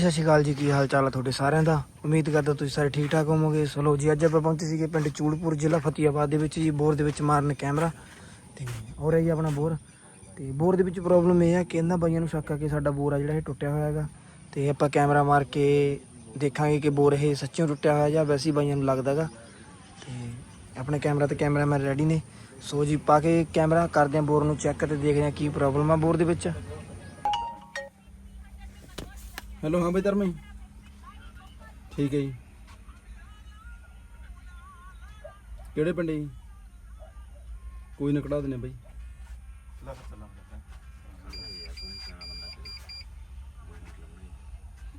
ਸਤਿ ਸ਼੍ਰੀ ਅਕਾਲ ਜੀ, ਕੀ ਹਾਲ ਚਾਲ ਆ ਤੁਹਾਡੇ ਸਾਰਿਆਂ ਦਾ? ਉਮੀਦ ਕਰਦਾ ਤੁਸੀਂ ਸਾਰੇ ਠੀਕ ਠਾਕ ਹੋਵੋਗੇ। ਸੋ ਜੀ, ਅੱਜ ਆਪਾਂ ਪਹੁੰਚੇ ਸੀਗੇ ਪਿੰਡ ਚੂੜਪੁਰ, ਜ਼ਿਲ੍ਹਾ ਫਤਿਆਬਾਦ ਦੇ ਵਿੱਚ ਜੀ, ਬੋਰ ਦੇ ਵਿੱਚ ਮਾਰਨ ਕੈਮਰਾ। ਤੇ ਹੋ ਰਿਹਾ ਜੀ ਆਪਣਾ ਬੋਰ। ਤੇ ਬੋਰ ਦੇ ਵਿੱਚ ਪ੍ਰੋਬਲਮ ਇਹ ਆ ਕਿ ਇਹਨਾਂ ਬਾਈਆਂ ਨੂੰ ਸ਼ੱਕ ਆ ਕਿ ਸਾਡਾ ਬੋਰ ਆ ਜਿਹੜਾ ਇਹ ਟੁੱਟਿਆ ਹੋਇਆ ਹੈਗਾ। ਤੇ ਆਪਾਂ ਕੈਮਰਾ ਮਾਰ ਕੇ ਦੇਖਾਂਗੇ ਕਿ ਬੋਰ ਇਹ ਸੱਚਿਓ ਟੁੱਟਿਆ ਹੋਇਆ ਜਾਂ ਵੈਸੇ ਹੀ ਬਾਈਆਂ ਨੂੰ ਲੱਗਦਾ ਹੈਗਾ। ਤੇ ਆਪਣੇ ਕੈਮਰਾ ਤੇ ਕੈਮਰਾਮੈਨ ਰੈਡੀ ਨੇ। ਸੋ ਜੀ, ਪਾ ਕੇ ਕੈਮਰਾ, ਕਰਦੇ ਹਾਂ ਬੋਰ ਨੂੰ ਚੈੱਕ ਤੇ ਦੇਖਦੇ ਹਾਂ ਕੀ ਪ੍ਰੋਬਲਮ ਆ ਬੋਰ ਦੇ ਵਿੱਚ। ਹੈਲੋ ਹਾਂ ਬਈ ਧਰਮੇ। ਠੀਕ ਹੈ ਜੀ। ਕਿਹੜੇ ਪਿੰਡ ਜੀ? ਕੋਈ ਨਾ ਕਢਾ ਦਨੇ ਬਈ।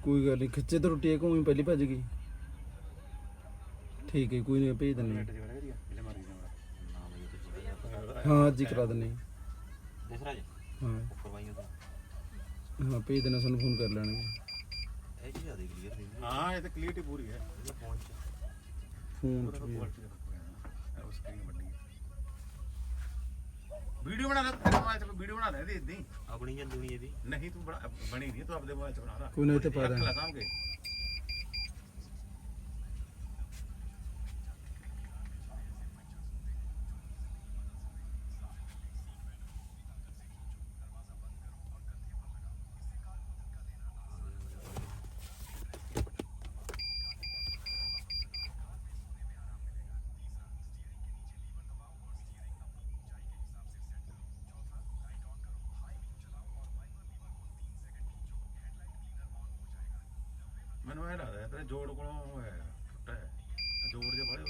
ਕੋਈ ਗੱਲ ਨਹੀਂ ਖਿੱਚੇ ਤੋਂ ਰੁੱਟੀ ਘੁੰਮੀ ਪਹਿਲੀ ਭੱਜ ਗਈ। ਠੀਕ ਹੈ ਕੋਈ ਨਹੀਂ ਭੇਜ ਦਿੰਨੇ ਹਾਂ। ਅੱਜ ਹੀ ਕਰਾ ਦਿੰਨੇ ਦੂਸਰਾ ਜੀ ਹਾਂ। ਹਾਂ ਭੇਜ ਦੇਣਾ ਸਾਨੂੰ ਫੋਨ ਕਰ ਲੈਣਗੇ। ਇਹ ਦੇ ਕਲੀਅਰ ਨਹੀਂ। ਹਾਂ ਇਹ ਤਾਂ ਕਲੀਅਰਟੀ ਪੂਰੀ ਹੈ। ਇਹ ਫੋਨ ਚ। ਫੋਨ 'ਚ ਵੀ। ਕੁਆਲਿਟੀ ਦਾ ਫ਼ਰਕ ਹੈ ਉਹ ਸਕਰੀਨ ਵੱਡੀ ਹੈ। ਵੀਡੀਓ ਬਣਾ ਲੈ ਤੇਰੇ ਮੋਬਾਈਲ 'ਚ ਵੀਡੀਓ ਬਣਾ ਲੈ ਇਹਦੀ ਇਦਾਂ ਹੀ? ਆਪਣੀ ਜਾਂਦੀ ਹੋਣੀ ਇਹਦੀ? ਨਹੀਂ ਤੂੰ ਬਣਾ- ਬਣੀ ਨਹੀਂ ਤੂੰ ਆਪਦੇ ਮੋਬਾਈਲ 'ਚ ਬਣਾ ਲਾ। ਕੋਈ ਨਾ ਇਹ ਤੇ ਪਾ ਰੱਖ ਦਾਂ ਲੈ ਸਾਂਭਕੇ ਮੈਨੂੰ ਇਹ ਲੱਗਦਾ ਤੇਰੇ ਜੋੜ ਕੋਲੋਂ ਹੋਇਆ ਹੈ, ਟੁੱਟਾ ਹੈ। ਜੋੜ ਜੇ ਬੜੇ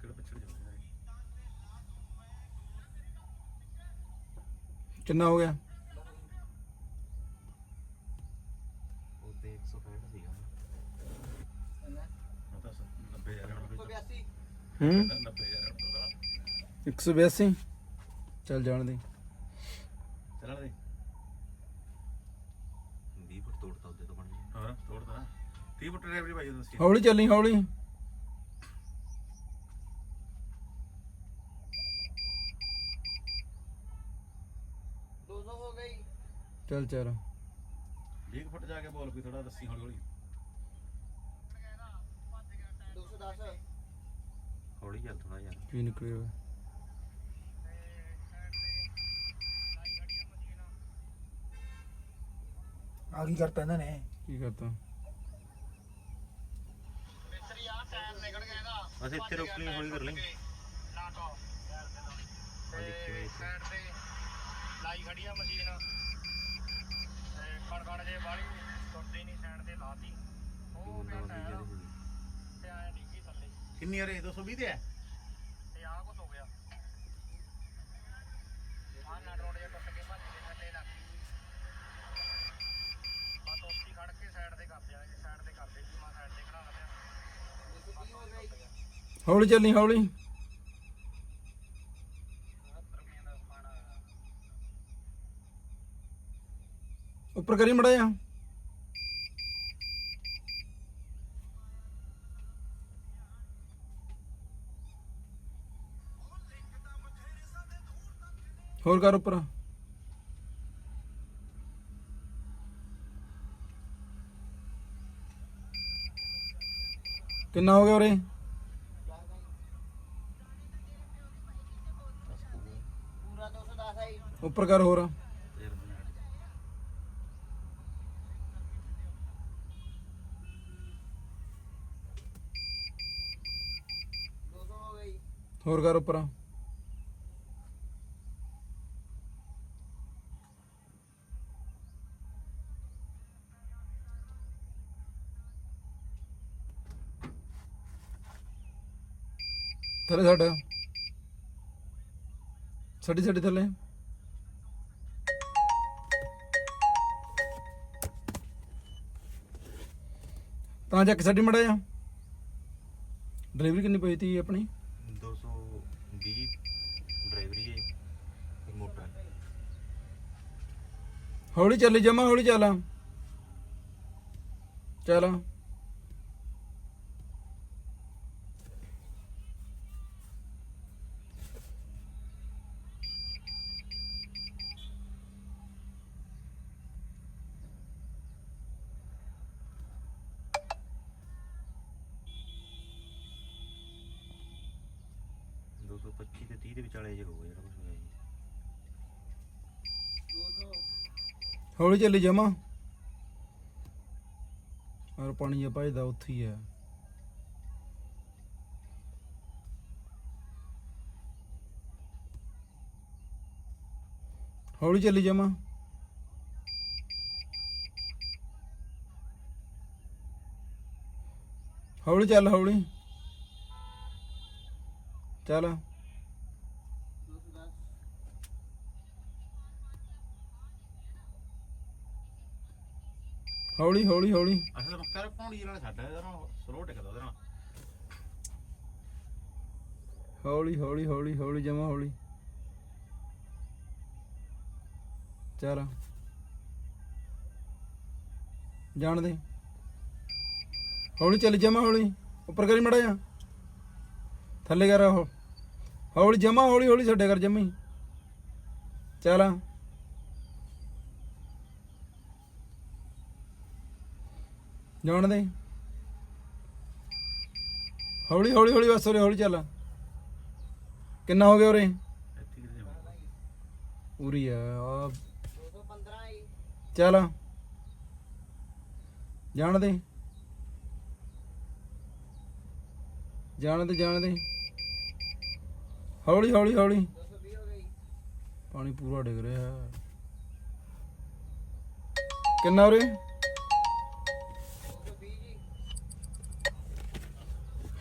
ਕਿਹੜੇ ਪਿੱਛੇ ਜਾਂਦੇ ਨੇ। ਕਿੰਨਾ ਹੋ ਗਿਆ? ਉਹ ਤੇ 165 ਸੀਗਾ। ਉਹ ਤਾਂ 90000 ਰੁਪਏ ਹੂੰ? 90000 ਰੁਪਏ 182 ਚੱਲ ਜਾਣ ਦੇ। ਚੱਲਣ ਦੇ 20 ਫੁੱਟ ਤੋੜਤਾ ਉਹਦੇ ਤੋਂ ਬਣ ਗਿਆ ਹਾਂ ਤੋੜਦਾ 30 ਫੁੱਟ ਡਰਾਈਵਰੀ ਭਾਈ ਦੱਸੀ ਹੌਲੀ ਚੱਲੀ ਹੌਲੀ। ਚੱਲ ਚੱਲ। 20 ਫੁੱਟ ਜਾ ਕੇ ਬੋਲ ਵੀ ਥੋੜਾ ਦੱਸੀ ਹੌਲੀ ਹੌਲੀ। ਹੌਲੀ ਚੱਲ ਥੋੜਾ ਜਿਹਾ। ਕੀ ਨਿਕਲਿਆ ਹੋਇਆ? ਆ ਕੀ ਕਰਤਾ ਇਹਨਾਂ ਨੇ? ਕੀ ਕਰਤਾ? ਅਸੀਂ ਇੱਥੇ ਰੋਕ ਲਈ ਹੌਲੀ ਕਰ ਲਈ। ਲਾਈ ਖੜੀ ਆ ਮਸ਼ੀਨ। ਤੇ ਕਣਕਣ ਜੇ ਵਾਲੀ ਟੁੱਟਦੀ ਨਹੀਂ ਸਾਈਡ ਤੇ ਲਾਤੀ। ਉਹ ਪਿਆ ਟਾਇਰ ਤੇ ਆਇਆ ਡਿੱਗੀ ਥੱਲੇ। ਕਿੰਨੀ ਆ ਰਹੀ 220 ਤੇ ਹੈ ਤੇ ਆਹ ਕੁਛ ਹੋ ਗਿਆ ਆਹ ਨਾ ਰੋਡ ਜਿਹਾ ਟੁੱਟ ਕੇ ਭੱਜ ਕੇ ਥੱਲੇ ਲੱਗ ਗਈ ਆ ਟੋਪੀ ਖੜ ਕੇ ਸਾਈਡ ਤੇ ਕਰ ਦਿਆ ਜੇ ਸਾਈਡ ਤੇ ਕਰਦੇ ਜੀ ਮੈਂ ਸਾਈਡ ਤੇ ਖੜਾ ਲਿਆ ਹੌਲੀ ਚੱਲੀ ਹੌਲੀ। ਉੱਪਰ ਕਰੀ ਮੜਾ ਜਾ ਹੋਰ ਕਰ ਉੱਪਰ। ਕਿੰਨਾ ਹੋ ਗਿਆ ਉਰੇ? ਉੱਪਰ ਕਰ ਹੋਰ। ਹੋਰ ਕਰ ਉੱਪਰ। ਥੱਲੇ ਸਾਡਾ ਸਾਡੀ ਸਾਡੀ ਥੱਲੇ। ਤਾਂ ਜਾ ਕੇ ਛੱਡੀ ਮੜਾ ਜਾ ਡਿਲੀਵਰੀ ਕਿੰਨੀ ਪਈ ਤੀ ਆਪਣੀ? 220 ਡਰਾਈਵਰੀ ਹੈ ਹੈ। ਹੌਲੀ ਚੱਲੀ ਜਮਾ ਹੌਲੀ ਚੱਲ। ਚੱਲ 225 ਤੇ 30 ਦੇ ਵਿਚਾਲੇ ਜੇ ਹੋਊਗਾ ਜਿਹੜਾ ਕੁਝ ਹੋਇਆ ਜੀ। ਹੌਲੀ ਚੱਲੀ ਜਾਵਾਂ ਔਰ ਪਾਣੀ ਜਿਹਾ ਭਜਦਾ ਉੱਥੇ ਹੀ ਹੈ ਹੌਲੀ ਚੱਲੀ ਜਾਵਾਂ ਹੌਲੀ ਚੱਲ ਹੌਲੀ। ਚੱਲ। ਹੌਲੀ ਹੌਲੀ ਹੌਲੀ। ਅੱਛਾ ਮੁਖਤਾਰ ਪੌੜੀ ਨਾਲ ਛੱਡ ਇਹਦਾ ਨਾਲ ਸਲੋ ਟਿਕਦਾ ਉਹਦੇ ਨਾਲ। ਹੌਲੀ ਹੌਲੀ ਹੌਲੀ ਹੌਲੀ ਜਮਾ ਹੌਲੀ। ਚੱਲ। ਜਾਣ ਦੇ। ਹੌਲੀ ਚੱਲ ਜਮਾ ਹੌਲੀ। ਉੱਪਰ ਕਰੀ ਮੜਾ ਜਾ। ਥੱਲੇ ਕਰ ਉਹ। ਹੌਲੀ ਜਮਾ ਹੌਲੀ ਹੌਲੀ ਛੱਡਿਆ ਕਰ ਜਮੀ ਚੱਲ। ਜਾਣ ਦੇ। ਹੌਲੀ ਹੌਲੀ ਹੌਲੀ ਬਸ ਉਰੇ, ਹੌਲੀ ਚੱਲ। ਕਿੰਨਾ ਹੋ ਗਿਆ ਉਰੇ? ਇੱਥੇ ਕਿਤੇ ਜਾਵਾਂ ਉਰੀ ਆ ਆ। 215 ਚੱਲ। ਜਾਣ ਦੇ। ਜਾਣ ਦੇ ਜਾਣ ਦੇ। ਹੌਲੀ ਹੌਲੀ ਹੌਲੀ। ਪਾਣੀ ਪੂਰਾ ਡਿੱਗ ਰਿਹਾ। ਕਿੰਨਾ ਉਰੇ?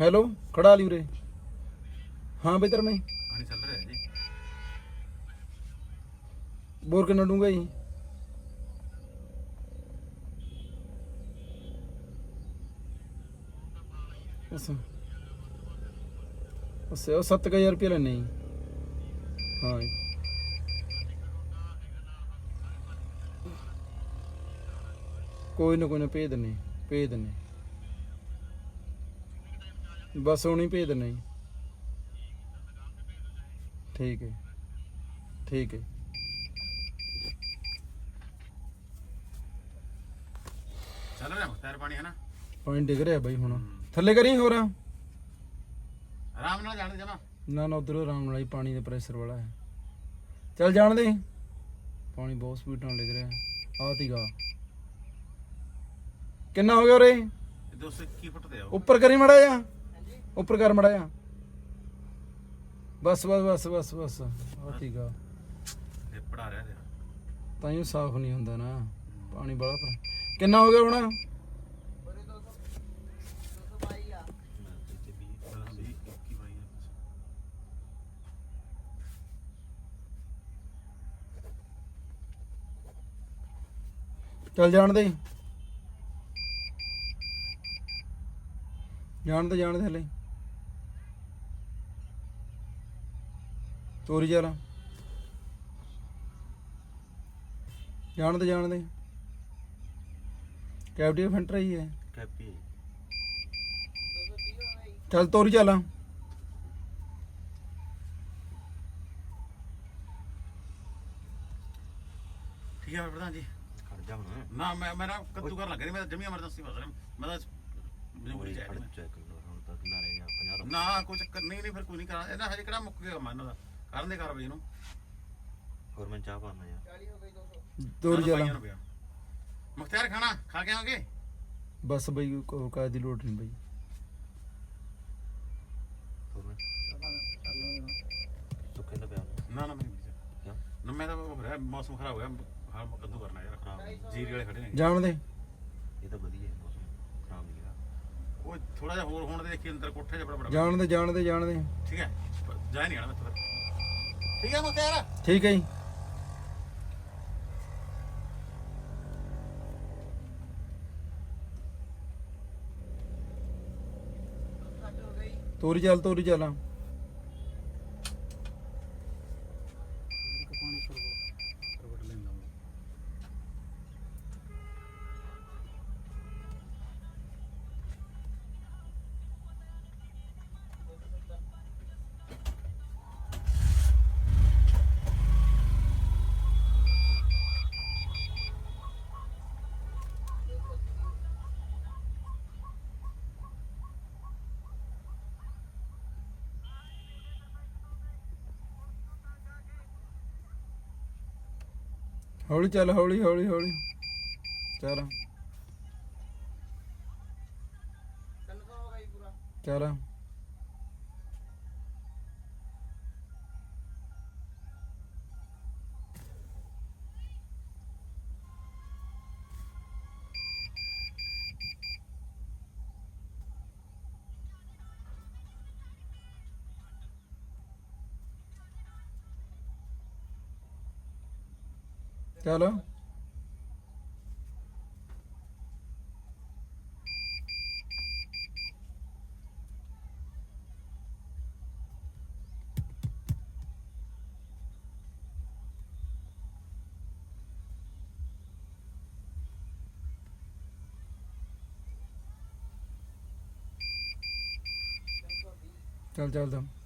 ਹੈਲੋ ਖੜਾ ਲਈ ਉਰੇ ਹਾਂ ਬੇਤਰ ਮੈਂ ਪਾਣੀ ਚੱਲ ਰਿਹਾ ਜੀ। ਬੋਰ ਕਿੰਨਾ ਡੂੰਗਾ ਜੀ? ਅੱਛਾ। ਅੱਛਾ ਉਹ 7000 ਰੁਪਏ ਲੈਣੇ ਜੀ। ਹਾਂ ਜੀ। ਕੋਈ ਨਾ ਕੋਈ ਨਾ ਭੇਜ ਦਿੰਨੇ ਭੇਜ ਦਿੰਨੇ ਬਸ ਹੁਣੀ ਭੇਜ ਦਿੰਨੇ ਜੀ। ਠੀਕ ਹੈ ਠੀਕ ਹੈ ਚੱਲ ਰਿਹਾ ਮੁਖਤਾਰ ਪਾਣੀ ਹੈ ਨਾ? ਪਾਣੀ ਡਿੱਗ ਰਿਹਾ ਬਾਈ ਹੁਣ। ਥੱਲੇ ਕਰੀ ਹੋਰ? ਆਰਾਮ ਨਾਲ ਜਾਣ ਜਮਾ। ਨਾ ਨਾ ਉਧਰ ਆਰਾਮ ਨਾਲ ਹੀ ਪਾਣੀ ਦੇ ਪ੍ਰੈਸ਼ਰ ਵਾਲਾ ਹੈ। ਚੱਲ ਜਾਣ ਦੇ। ਪਾਣੀ ਬਹੁਤ ਸਪੀਡ ਨਾਲ ਡਿੱਗ ਰਿਹਾ ਆਹ ਤੀਗਾ ਕਿੰਨਾ ਹੋ ਗਿਆ ਉਰੇ? ਇਹ 221 ਫੁੱਟ ਤੇ ਆਓ ਉੱਪਰ ਕਰੀ ਮੜਾ ਜਾ ਉੱਪਰ ਕਰ ਮੜਾ ਜਾ। ਬਸ ਬਸ ਬਸ ਬਸ ਬਸ। ਆਹ ਤੀਗਾ ਇਹ ਪੜਾ ਰਿਹਾ ਤੇਰਾ। ਤਾਂ ਹੀ ਸਾਫ਼ ਨਹੀਂ ਹੁੰਦਾ ਨਾ। ਪਾਣੀ ਬੜਾ ਪਰ ਕਿੰਨਾ ਹੋ ਗਿਆ ਹੁਣ? ਮੈਂ ਤੇ 20 ਬਸ 21 ਬਾਈ ਹੈ। ਚੱਲ ਜਾਣ ਦੇ। ਜਾਣ ਦੇ ਜਾਣ ਦੇ ਹਲੇ। ਤੋਰੀ ਚੱਲ ਜਾਣ ਦੇ ਜਾਣ ਦੇ ਕੈਵਟੀ ਫੰਟ ਰਹੀ ਹੈ। ਕੈਪੀ ਹੈ। ਜੀ। ਚੱਲ ਤੋਰੀ ਚੱਲ ਠੀਕ ਹੈ ਪ੍ਰਧਾਨ ਜੀ। ਖੜ ਜਾ ਹੁਣ। ਨਾ ਮੈਂ ਮੇਰਾ ਕੱਦੂ ਕਰ ਲੱਗ ਰਿਹਾ ਮੈਂ ਤਾਂ ਜਮੀ ਐਮਰਜੈਂਸੀ ਫਸ ਰਿਹਾ। ਮੈਂ ਤਾਂ ਮਜਬੂਰੀ ਚ ਖੜ ਕਰ ਹੁਣ ਤਾਂ ਕਿੰਨਾ ਰਹਿ ਗਿਆ 50 ਦਾ ਨਾ ਕੋਈ ਚੱਕਰ ਨਹੀਂ ਨਹੀਂ ਫਿਰ ਕੋਈ ਨਹੀਂ ਕਰਾਂ ਇਹਨਾਂ ਹਜੇ ਕਿਹੜਾ ਮੁੱਕ ਗਿਆ ਮੈਂ ਇਹਨਾਂ ਦਾ। ਕਰਨ ਦੇ ਕਾਰਵਾਈ ਨੂੰ ਹੋਰ ਮੈਂ ਚਾਹ ਪਾਣਾ ਯਾਰ। ਤੋਰੀ ਚੱਲ ਬਾਈਆਂ ਨੂੰ ਪਿਆ। ਮੁਖਤਿਆਰ ਖਾਣਾ? ਖਾ ਕੇ ਆਵਾਂਗੇ ਬਸ ਬਈ ਕੋ ਕਾਇ ਦੀ ਲੋੜ ਨਹੀਂ ਬਈ। ਹੋਰ ਮੈਂ? ਸੁੱਕੇ ਦਾ ਪਿਆ ਨਾ ਨਾ ਕਿਉਂ? ਨਾ ਮੈਂ ਤਾਂ ਉਹ ਹੋ ਰਿਹਾ ਮੌਸਮ ਖਰਾਬ ਹੋ ਗਿਆ ਹਾਂ ਕੱਦੂ ਕਰਨਾ ਯਾਰ। ਖਰਾਬ ਜੀਰੀ ਵਾਲੇ ਖੜੇ ਨੇ ਜਾਣ ਦੇ। ਇਹ ਤਾਂ ਵਧੀਆ ਹੈ ਮੌਸਮ ਖਰਾਬ ਨਹੀਂ ਹੈਗਾ। ਉਹ ਥੋੜਾ ਜਿਹਾ ਹੋਰ ਹੋਣ ਦੇ ਦੇਖੀ ਅੰਦਰ ਕੋਠੇ ਜਿਹਾ ਬੜਾ ਬੜਾ ਜਾਣ ਦੇ ਜਾਣ ਦੇ ਜਾਣ ਦੇ। ਠੀਕ ਹੈ ਜਾ ਨਹੀਂ ਆਣਾ ਮੈਂ ਫਿਰ ਠੀਕ ਹੈ ਮੁਖਤਿਆਰ ਠੀਕ ਹੈ ਜੀ ਤੋਰੀ ਚੱਲ ਤੋਰੀ ਚੱਲ ਹੌਲੀ ਚੱਲ ਹੌਲੀ ਹੌਲੀ ਹੌਲੀ। ਚੱਲ। ਚੱਲ। ਚਲ ਚੱਲ ਚੱਲ।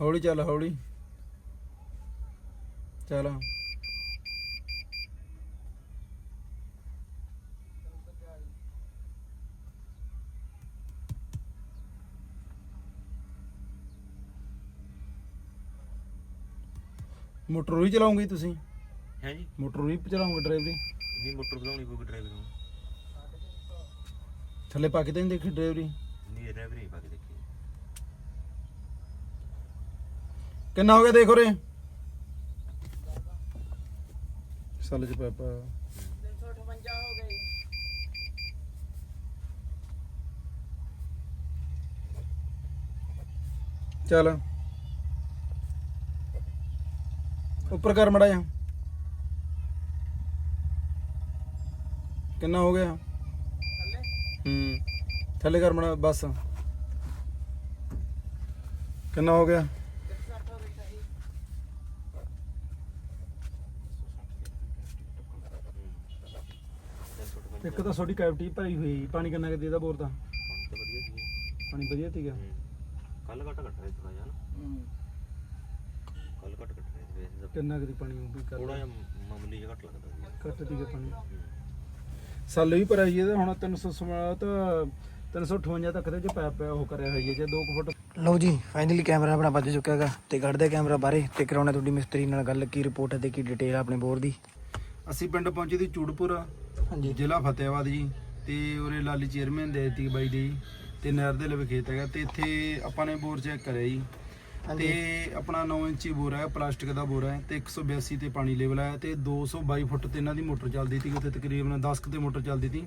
ਹੌਲੀ ਚੱਲ ਹੌਲੀ। ਚੱਲ। ਮੋਟਰ ਹੀ ਚਲਾਉਂਗੇ ਤੁਸੀਂ? ਹੈ ਜੀ? ਮੋਟਰ ਹੀ ਚਲਾਉਂਗੇ ਡਰਾਈਵਰੀ ਨਹੀਂ ਮੋਟਰ ਚਲਾਉਣੀ ਕੋਈ ਡਰਾਈਵਰ ਨੂੰ। ਥੱਲੇ ਪਾ ਕੇ ਤਾਂ ਨਹੀਂ ਦੇਖੀ ਡਰਾਈਵਰੀ ਨਹੀਂ ਡਰਾਈਵਰ ਪਾ ਕੇ ਦੇਖੀ। ਕਿੰਨਾ ਹੋ ਗਿਆ ਦੇਖੋ ਰੇ ਸਾਲ ਚ ਪਾਪਾ। 358 ਹੋ ਗਏ ਚੱਲ। ਉੱਪਰ ਕਰ ਮੜਾ ਜਾ। ਕਿੰਨਾ ਹੋ ਗਿਆ? ਹੂੰ। ਥੱਲੇ ਕਰ ਮੜਾ ਬਸ। ਕਿੰਨਾ ਹੋ ਗਿਆ? ਇੱਕ ਤਾਂ ਤੁਹਾਡੀ ਕੈਵਿਟੀ ਭਰੀ ਹੋਈ ਪਾਣੀ ਕਿੰਨਾ ਕਿ ਦੇਦਾ ਬੋਰ ਦਾ ਹੁਣ ਤਾਂ ਵਧੀਆ ਸੀ ਪਾਣੀ ਵਧੀਆ ਸੀਗਾ। ਕੱਲ ਘੱਟ ਘੱਟ ਰਿਹਾ ਥੋੜਾ ਜਿਹਾ ਨਾ। ਕੱਲ ਘੱਟ ਘੱਟ ਰਿਹਾ ਸੀ ਵੈਸੇ ਤਾਂ। ਕਿੰਨਾ ਕਿ ਦੀ ਪਾਣੀ ਉਹ ਵੀ ਕਰ ਥੋੜਾ ਜਿਹਾ ਮਾਮੂਲੀ ਜਿਹਾ ਘੱਟ ਲੱਗਦਾ ਸੀ ਘੱਟ ਸੀਗਾ ਪਾਣੀ। ਸਾਲ ਵੀ ਭਰਿਆ ਜੀ ਇਹਦਾ ਹੁਣ 316 ਤਾਂ 358 ਤੱਕ ਦੇ ਚ ਪਾਇਪ ਪਿਆ ਉਹ ਕਰਿਆ ਹੋਈ ਹੈ ਜੇ 2 ਫੁੱਟ। ਲਓ ਜੀ ਫਾਈਨਲੀ ਕੈਮਰਾ ਆਪਣਾ ਵੱਜ ਚੁੱਕਾ ਹੈਗਾ ਤੇ ਕੱਢਦੇ ਕੈਮਰਾ ਬਾਹਰੇ ਤੇ ਕਰਾਉਣਾ ਤੁਹਾਡੀ ਮਿਸਤਰੀ ਨਾਲ ਗੱਲ ਕੀ ਰਿਪੋਰਟ ਹੈ ਤੇ ਕੀ ਡਿਟੇਲ ਆਪਣੇ ਬੋਰ ਦੀ। ਅਸੀਂ ਪਿੰਡ ਪਹੁੰਚੇ ਦੀ ਚੂੜਪੁਰ। ਹਾਂਜੀ। ਜ਼ਿਲ੍ਹਾ ਫਤਿਆਬਾਦ ਜੀ ਤੇ ਉਰੇ ਲਾਲੀ ਚੇਅਰਮੈਨ ਦੇ ਦਿੱਤੀ ਬਾਈ ਦੀ ਤੇ ਨਹਿਰ ਦੇ ਲਵੇ ਖੇਤ ਹੈਗਾ ਤੇ ਇੱਥੇ ਆਪਾਂ ਨੇ ਬੋਰ ਚੈੱਕ ਕਰਿਆ ਜੀ। ਤੇ ਆਪਣਾ 9 ਇੰਚੀ ਬੋਰ ਹੈ ਪਲਾਸਟਿਕ ਦਾ ਬੋਰ ਹੈ ਤੇ 182 ਤੇ ਪਾਣੀ ਲੈਵਲ ਹੈ ਤੇ 222 ਫੁੱਟ ਤੇ ਇਹਨਾਂ ਦੀ ਮੋਟਰ ਚੱਲਦੀ ਸੀ ਉੱਥੇ ਤਕਰੀਬਨ 10 ਕੁ ਤੇ ਮੋਟਰ ਚੱਲਦੀ ਸੀ।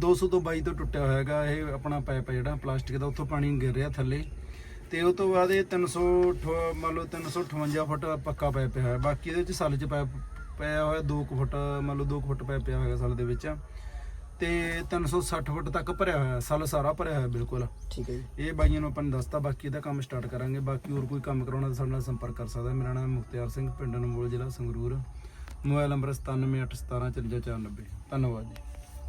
200 ਤੋਂ 22 ਤੋਂ ਟੁੱਟਿਆ ਹੋਇਆ ਹੈਗਾ ਇਹ ਆਪਣਾ ਪਾਈਪ ਹੈ ਜਿਹੜਾ ਪਲਾਸਟਿਕ ਦਾ ਉੱਥੋਂ ਪਾਣੀ ਗਿਰ ਰਿਹਾ ਥੱਲੇ। ਤੇ ਉਹ ਤੋਂ ਬਾਅਦ ਇਹ 300 ਅਠ- ਮੰਨ ਲਓ 358 ਫੁੱਟ ਪੱਕਾ ਪਾਈਪ ਹੋਇਆ ਬਾਕੀ ਇਹਦੇ ਵਿੱਚ ਸੱਲ 'ਚ ਪਾਈਪ ਪਿਆ ਹੋਇਆ 2 ਫੁੱਟ ਮੰਨ ਲਓ 2 ਫੁੱਟ ਪਾਈਪ ਪਿਆ ਹੋਇਆ ਸੱਲ ਦੇ ਵਿੱਚ। ਤੇ 360 ਫੁੱਟ ਤੱਕ ਭਰਿਆ ਹੋਇਆ ਸੱਲ ਸਾਰਾ ਭਰਿਆ ਹੋਇਆ ਬਿਲਕੁਲ। ਠੀਕ ਹੈ ਜੀ। ਇਹ ਬਾਈਆਂ ਨੂੰ ਆਪਾਂ ਨੇ ਦੱਸਤਾ ਬਾਕੀ ਇਹਦਾ ਕੰਮ ਸਟਾਰਟ ਕਰਾਂਗੇ। ਬਾਕੀ ਹੋਰ ਕੋਈ ਕੰਮ ਕਰਾਉਣਾ ਤਾਂ ਸਾਡੇ ਨਾਲ ਸੰਪਰਕ ਕਰ ਸਕਦਾ। ਮੇਰਾ ਨਾਮ ਮੁਖਤਿਆਰ ਸਿੰਘ ਪਿੰਡ ਨਮੋਲ ਜ਼ਿਲ੍ਹਾ ਸੰਗਰੂਰ। ਮੋਬਾਈਲ ਨੰਬਰ 9781174490 ਧੰਨਵਾਦ ਜੀ।